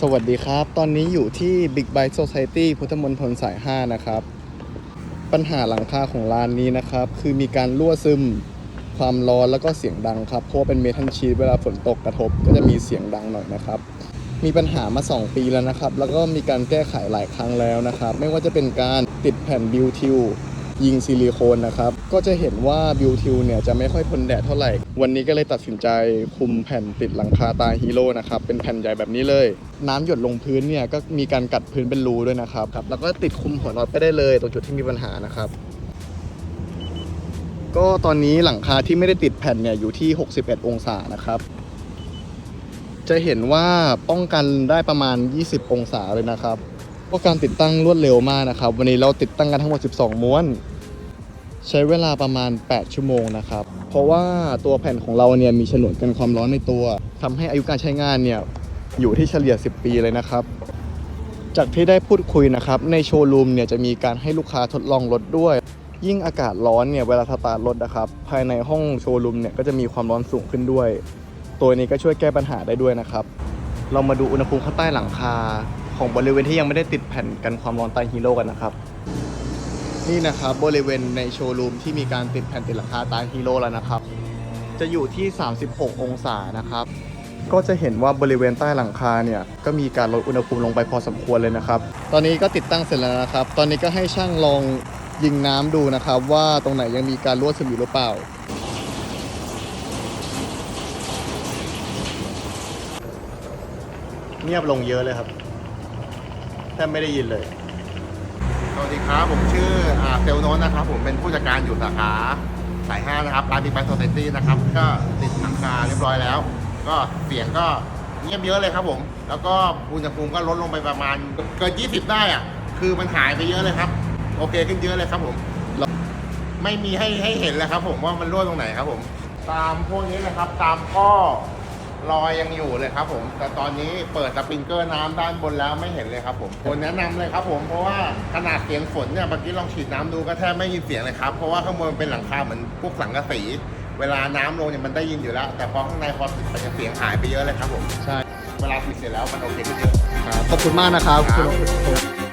สวัสดีครับ ตอนนี้อยู่ที่ Big Bike Society พุทธมณฑลสาย 5 นะครับ ปัญหาหลังคาของร้านนี้นะครับ คือมีการรั่วซึมความร้อนแล้วก็เสียงดังครับ เพราะเป็นเมทัลชีทเวลาฝนตกกระทบ ก็จะมีเสียงดังหน่อยนะครับ มีปัญหามา 2 ปีแล้วนะครับ แล้วก็มีการแก้ไขหลายครั้งแล้วนะครับ ไม่ว่าจะเป็นการติดแผ่นบิวทิว ยิงซิลิโคนนะครับ ก็จะเห็นว่าบิวทิวเนี่ยจะไม่ค่อยทนแดดเท่าไหร่ วันนี้ก็เลยตัดสินใจคุมแผ่นติดหลังคาตาฮีโร่นะครับ เป็นแผ่นใหญ่แบบนี้เลย น้ำหยดลงพื้นเนี่ยก็มีการกัดพื้นเป็นรูด้วยนะครับครับ แล้วก็ติดคุมหัวน็อตไปได้เลยตรงจุดที่มีปัญหานะครับ ก็ตอนนี้หลังคาที่ไม่ได้ติดแผ่นเนี่ยอยู่ที่ 61 องศานะครับจะเห็นว่าป้องกันได้ประมาณ 20 องศาเลยนะครับ ก็การติดตั้งรวดเร็วมากนะครับ วันนี้เราติดตั้งกันทั้งหมด 12 ม้วน ใช้เวลาประมาณ 8 ชั่วโมงนะครับ เพราะว่าตัวแผ่นของเราเนี่ยมีฉนวนกันความร้อนในตัวทำให้อายุการใช้งานเนี่ยอยู่ที่เฉลี่ย 10 ปีเลยนะครับ จากที่ได้พูดคุยนะครับ ในโชว์รูมเนี่ยจะมีการให้ลูกค้าทดลองรถด้วย ยิ่งอากาศร้อนเนี่ยเวลาสตาร์ทรถนะครับ ภายในห้องโชว์รูมเนี่ยก็จะมีความร้อนสูงขึ้นด้วย ตัวนี้ก็ช่วยแก้ปัญหาได้ด้วยนะครับ เรามาดูอุณหภูมิข้างใต้หลังคา ของบริเวณที่ยังไม่ได้ติดแผ่นกันความร้อนใต้ฮีโร่กันนะครับ นี่นะครับบริเวณในโชว์รูมที่มีการติดแผ่นติดหลังคาใต้ฮีโร่แล้วนะครับ จะอยู่ที่ 36 องศานะครับ ก็จะเห็นว่าบริเวณใต้หลังคาเนี่ยก็มีการลดอุณหภูมิลงไปพอสมควรเลยนะครับ ตอนนี้ก็ติดตั้งเสร็จแล้วนะครับ ตอนนี้ก็ให้ช่างลองยิงน้ำดูนะครับ ว่าตรงไหนยังมีการรั่วซึมอยู่หรือเปล่าเงียบลงเยอะเลยครับ แทบไม่ได้ยินเลย สวัสดีครับ ผมชื่ออาเซลโนนนะครับ ผมเป็นผู้จัดการอยู่สาขาสาย5นะครับร้านบิ๊กไบค์โซเซตี้นะครับ ก็ติดหลังคาเรียบร้อยแล้ว ก็เสียงก็เงียบเยอะเลยครับผม แล้วก็อุณหภูมิก็ลดลงไปประมาณเกิน 20 ได้อะคือมันหายไปเยอะเลยครับ โอเคขึ้นเยอะเลยครับผม ไม่มีให้ให้เห็นเลยครับ ผมว่ามันรั่วตรงไหนครับผม ตามพวกนี้นะครับ ตามข้อ รอยยังอยู่เลยครับผม แต่ตอนนี้เปิดสปริงเกอร์น้ำด้านบนแล้วไม่เห็นเลยครับผมควรแนะนำเลยครับผม เพราะว่าขนาดเสียงฝนเนี่ยเมื่อกี้ลองฉีดน้ำดูก็แทบไม่ยินเสียงเลยครับ เพราะว่าข้างบนมันเป็นหลังคาเหมือนพวกสังกะสี เวลาน้ำลงเนี่ยมันได้ยินอยู่แล้ว แต่พอข้างในพอปิดไปเนี่ยเสียงหายไปเยอะเลยครับผม ใช่ เวลาปิดเสร็จแล้วมันโอเคขึ้นเยอะ ครับขอบคุณมากนะครับครัคุบณ